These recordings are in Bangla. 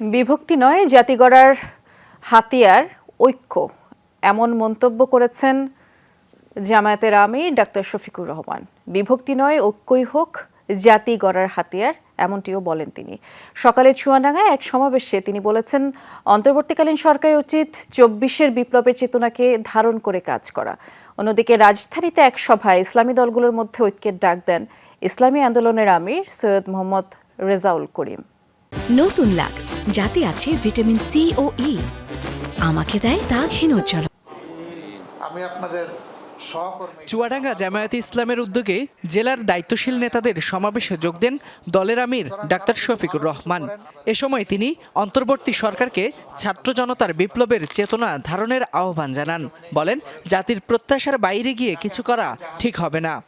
বিভক্তি নয়, জাতি গড়ার হাতিয়ার, ঐক্য। এমন মন্তব্য করেছেন জামায়াতের আমির ডাক্তার শফিকুর রহমান। বিভক্তি নয়, ঐক্যই হোক, জাতি গড়ার হাতিয়ার, এমনটিও বলেন তিনি। সকালে চুয়াডাঙ্গায় এক সমাবেশে তিনি বলেছেন, অন্তর্বর্তীকালীন সরকারের উচিত চব্বিশের বিপ্লবের চেতনাকে ধারণ করে কাজ করা। অন্যদিকে রাজধানীতে এক সভায় ইসলামী দলগুলোর মধ্যে ঐক্যের ডাক দেন ইসলামী আন্দোলনের আমির সৈয়দ মোহাম্মদ রেজাউল করিম। নতুন লাক্স যাতে আছে ভিটামিন সি ও ই। আমাকে দেয় দাগহীন উজ্জ্বল আমি আপনাদের চুয়াডাঙ্গা জামায়াতে ইসলামের উদ্যোগে জেলার দায়িত্বশীল নেতাদের সমাবেশে যোগ দেন দলের আমির ডাক্তার শফিকুর রহমান। এ সময় তিনি অন্তর্বর্তী সরকারকে ছাত্র জনতার বিপ্লবের চেতনা ধারণের আহ্বান জানান। বলেন জাতির প্রত্যাশার বাইরে গিয়ে কিছু করা ঠিক হবে না।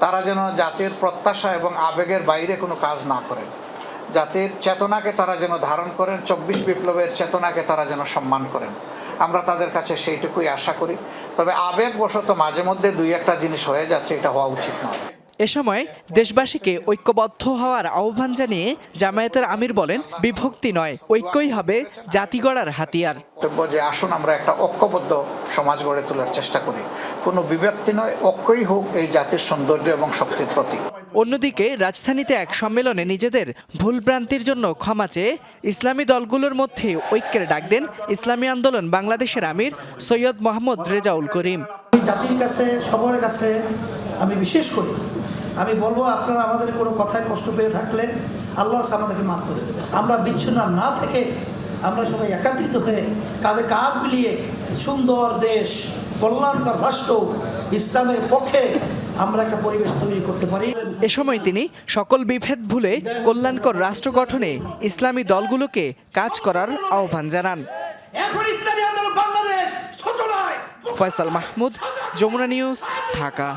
তারা যেন জাতির প্রত্যাশা এবং আবেগের বাইরে কোনো কাজ না করেন জাতির চেতনাকে তারা যেন ধারণ করেন, চব্বিশ বিপ্লবের চেতনাকে তারা যেন সম্মান করেন। আমরা তাদের কাছে সেইটুকুই আশা করি। তবে আবেগবশত মাঝে মধ্যে দুই একটা জিনিস হয়ে যাচ্ছে, এটা হওয়া উচিত নয়। এ সময় দেশবাসীকে ঐক্যবদ্ধ হওয়ার আহ্বান জানিয়ে জামায়াতের আমির বলেন বিভক্তি নয় ঐক্যই হবে জাতি গড়ার হাতিয়ার। বক্তব্য যে আসুন আমরা একটা ঐক্যবদ্ধ সমাজ গড়ে তোলার চেষ্টা করি। কোনো বিভক্তি নয় ঐক্যই হোক এই জাতির সৌন্দর্য এবং শক্তির প্রতীক। অন্যদিকে রাজধানীতে এক সম্মেলনে নিজেদের ভুলভ্রান্তির জন্য ক্ষমা চেয়ে ইসলামী দলগুলোর মধ্যে ঐক্যের ডাক দেন ইসলামী আন্দোলন বাংলাদেশের আমির সৈয়দ মোহাম্মদ রেজাউল করিম। আমি জাতির কাছে সবার কাছে আমি বিশেষ করি আমি বলব আপনারা আমাদের কোনো কথায় কষ্ট পেয়ে থাকলে আল্লাহ আমাদেরকে মাফ করে দেবেন। আমরা বিচ্ছিন্ন না থেকে আমরা সবাই একাত্রিত হয়ে কাঁধে কাঁধ মিলিয়ে সুন্দর দেশ কল্যাণকর রাষ্ট্র ইসলামের পক্ষে আমরা একটা পরিবেশ তৈরি করতে পারি। এ সময় তিনি সকল বিভেদ ভুলে কল্যাণকর রাষ্ট্র গঠনে ইসলামী দলগুলোকে কাজ করার আহ্বান জানান। এখন ইসলামী আন্দোলন বাংলাদেশ ফয়সাল মাহমুদ যমুনা নিউজ ঢাকা।